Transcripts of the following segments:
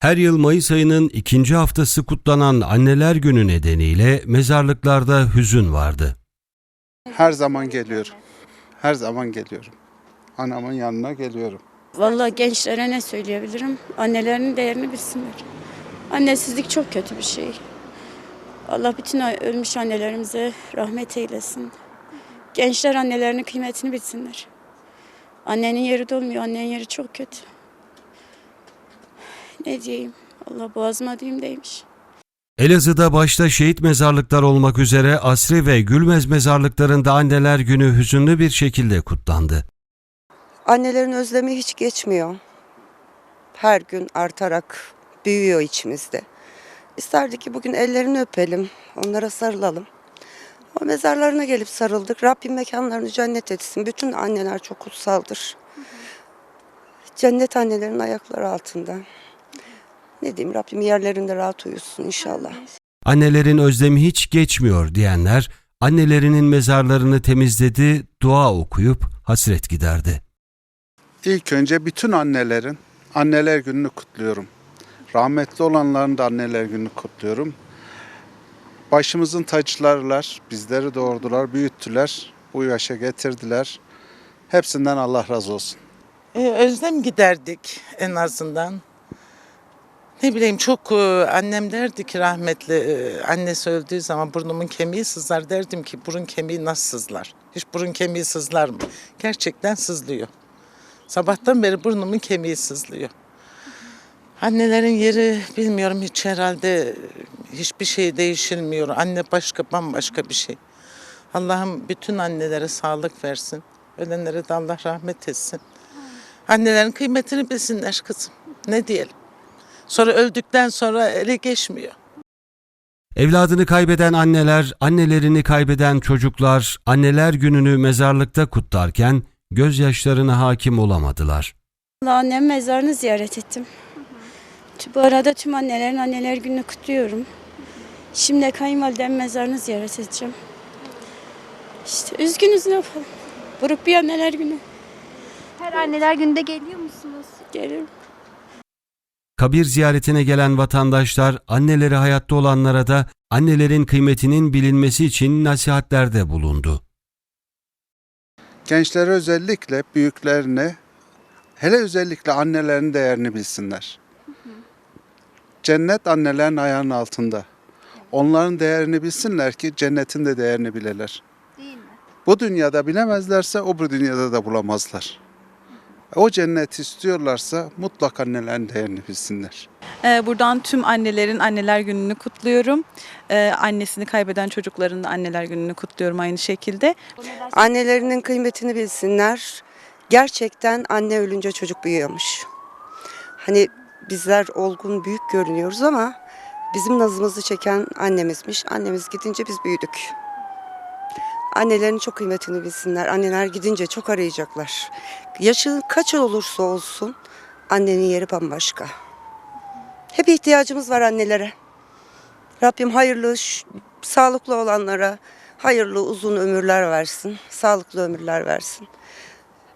Her yıl Mayıs ayının ikinci haftası kutlanan Anneler Günü nedeniyle mezarlıklarda hüzün vardı. Her zaman geliyorum. Her zaman geliyorum. Anamın yanına geliyorum. Vallahi gençlere ne söyleyebilirim? Annelerinin değerini bilsinler. Annesizlik çok kötü bir şey. Allah bütün ölmüş annelerimize rahmet eylesin. Gençler annelerinin kıymetini bilsinler. Annenin yeri dolmuyor, annenin yeri çok kötü. Ne diyeyim? Allah boğazıma düğüm değmiş. Elazığ'da başta şehit mezarlıklar olmak üzere Asri ve Gülmez mezarlıklarında Anneler Günü hüzünlü bir şekilde kutlandı. Annelerin özlemi hiç geçmiyor. Her gün artarak büyüyor içimizde. İsterdik ki bugün ellerini öpelim, onlara sarılalım. O mezarlarına gelip sarıldık. Rabbim mekanlarını cennet etsin. Bütün anneler çok kutsaldır. Cennet annelerin ayakları altında. Ne diyeyim Rabbim yerlerinde rahat uyusun inşallah. Annelerin özlemi hiç geçmiyor diyenler annelerinin mezarlarını temizledi, dua okuyup hasret giderdi. İlk önce bütün annelerin anneler gününü kutluyorum. Rahmetli olanların da anneler gününü kutluyorum. Başımızın tacılarlar, bizleri doğurdular, büyüttüler, bu yaşa getirdiler. Hepsinden Allah razı olsun. Ee, özlem giderdik en azından. Ne bileyim çok e, annem derdi ki rahmetli e, annesi öldüğü zaman burnumun kemiği sızlar derdim ki burun kemiği nasıl sızlar? Hiç burun kemiği sızlar mı? Gerçekten sızlıyor. Sabahtan beri burnumun kemiği sızlıyor. Annelerin yeri bilmiyorum hiç herhalde hiçbir şey değişilmiyor. Anne başka bambaşka bir şey. Allah'ım bütün annelere sağlık versin. Ölenlere de Allah rahmet etsin. Annelerin kıymetini bilsinler kızım. Ne diyelim. Sonra öldükten sonra ele geçmiyor. Evladını kaybeden anneler, annelerini kaybeden çocuklar anneler gününü mezarlıkta kutlarken gözyaşlarına hakim olamadılar. Allah annem mezarını ziyaret ettim. Bu arada tüm annelerin anneler gününü kutluyorum. Şimdi de kayınvalidem mezarını ziyaret edeceğim. İşte üzgünüz ne yapalım. Buruk bir anneler günü. Her anneler günde geliyor musunuz? Gelirim. Kabir ziyaretine gelen vatandaşlar anneleri hayatta olanlara da annelerin kıymetinin bilinmesi için nasihatlerde bulundu. Gençlere özellikle büyüklerine, hele özellikle annelerin değerini bilsinler. Cennet annelerin ayağının altında. Onların değerini bilsinler ki cennetin de değerini mi? Bu dünyada bilemezlerse o bu dünyada da bulamazlar. O cenneti istiyorlarsa mutlak annelerin değerini bilsinler. Ee, Buradan tüm annelerin anneler gününü kutluyorum. Ee, Annesini kaybeden çocukların da anneler gününü kutluyorum aynı şekilde. Annelerinin kıymetini bilsinler. Gerçekten anne ölünce çocuk büyüyormuş. Hani bizler olgun büyük görünüyoruz ama bizim nazımızı çeken annemizmiş. Annemiz gidince biz büyüdük. Annelerin çok kıymetini bilsinler. Anneler gidince çok arayacaklar. Yaşı kaç olursa olsun annenin yeri bambaşka. Hep ihtiyacımız var annelere. Rabbim hayırlı, sağlıklı olanlara hayırlı uzun ömürler versin. Sağlıklı ömürler versin.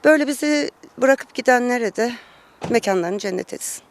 Böyle bizi bırakıp gidenlere de mekanlarını cennet etsin.